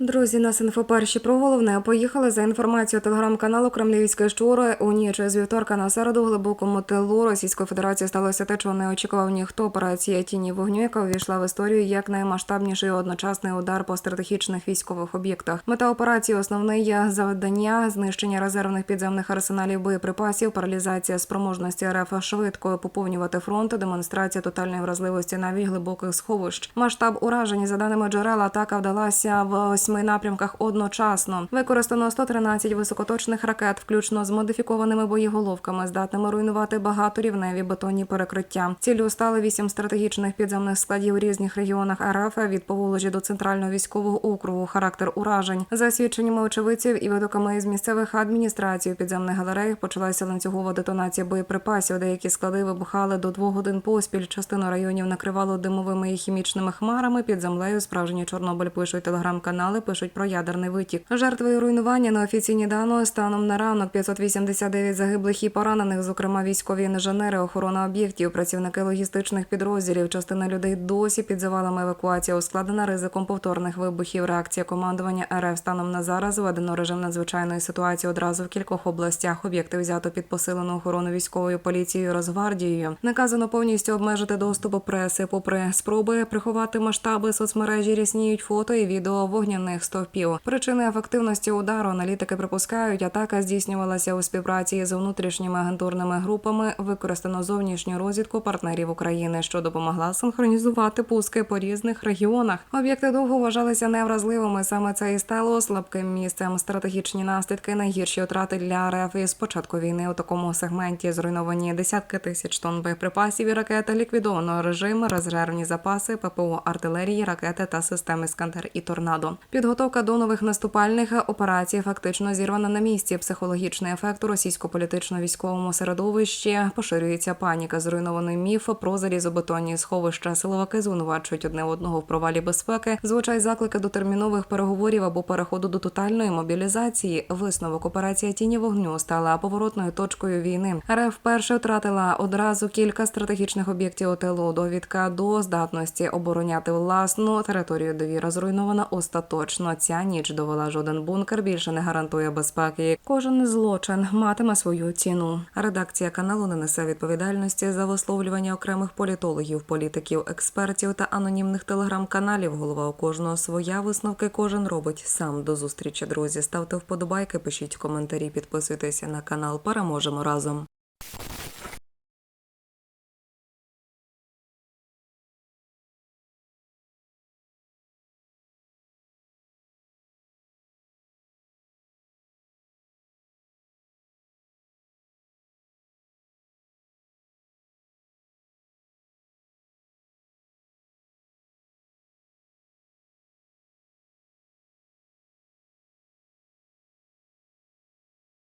Друзі, нас інфоперші про головне поїхали за інформацією телеграм-каналу Кремлівської щури. У ніч з вівторка на середу глибокому тилу Російської Федерації сталося те, чого не очікував ніхто. Операція тіні вогню, яка увійшла в історію як наймасштабніший одночасний удар по стратегічних військових об'єктах. Мета операції основний завдання знищення резервних підземних арсеналів боєприпасів, паралізація спроможності РФ швидко поповнювати фронт, демонстрація тотальної вразливості навіть глибоких сховищ. Масштаб уражень за даними джерел, атака вдалася в восьми напрямках одночасно. Використано 113 високоточних ракет, включно з модифікованими боєголовками, здатними руйнувати багаторівневі бетонні перекриття. Ціллю стали вісім стратегічних підземних складів у різних регіонах РФ від Поволжі до центрального військового округу. Характер уражень за свідченнями очевидців і видоками із місцевих адміністрацій у підземних галереях почалася ланцюгова детонація боєприпасів. Деякі склади вибухали до двох годин поспіль. Частину районів накривало димовими і хімічними хмарами. Під землею справжній Чорнобиль пишуть телеграм-канали. Пишуть про ядерний витік. Жертви руйнування на офіційні дані станом на ранок 589 загиблих і поранених, зокрема військові інженери, охорона об'єктів, працівники логістичних підрозділів. Частина людей досі під завалами евакуація ускладнена ризиком повторних вибухів. Реакція командування РФ станом на зараз введено режим надзвичайної ситуації одразу в кількох областях. Об'єкти взято під посилену охорону військовою поліцією Росгвардією. Наказано повністю обмежити доступ преси. Попри спроби приховати масштаби соцмережі, рісніють фото і відео вогняних стовпів. Причини ефективності удару аналітики припускають, атака здійснювалася у співпраці з внутрішніми агентурними групами. Використано зовнішню розвідку партнерів України, що допомогла синхронізувати пуски по різних регіонах. Об'єкти довго вважалися невразливими. Саме це і стало слабким місцем. Стратегічні наслідки найгірші втрати для РФ із початку війни у такому сегменті зруйновані десятки тисяч тонн боєприпасів і ракет, ліквідовано режим, резервні запаси, ППО, артилерії, ракети та системи Скандер і Торнадо. Підготовка до нових наступальних операцій фактично зірвана на місці. Психологічний ефект у російсько-політично-військовому середовищі поширюється паніка. Зруйнований міф про залізобетонні сховища. Силовики звинувачують одне одного в провалі безпеки. Звучать заклики до термінових переговорів або переходу до тотальної мобілізації. Висновок операція тіні вогню стала поворотною точкою війни. РФ вперше втратила одразу кілька стратегічних об'єктів тилу. Довідка до здатності обороняти власну територію довіра зруйнована остаточно. Ця ніч довела жоден бункер більше не гарантує безпеки. Кожен злочин матиме свою ціну. Редакція каналу не несе відповідальності за висловлювання окремих політологів, політиків, експертів та анонімних телеграм-каналів. Голова у кожного своя висновки кожен робить сам. До зустрічі, друзі. Ставте вподобайки, пишіть коментарі, підписуйтеся на канал. Переможемо разом.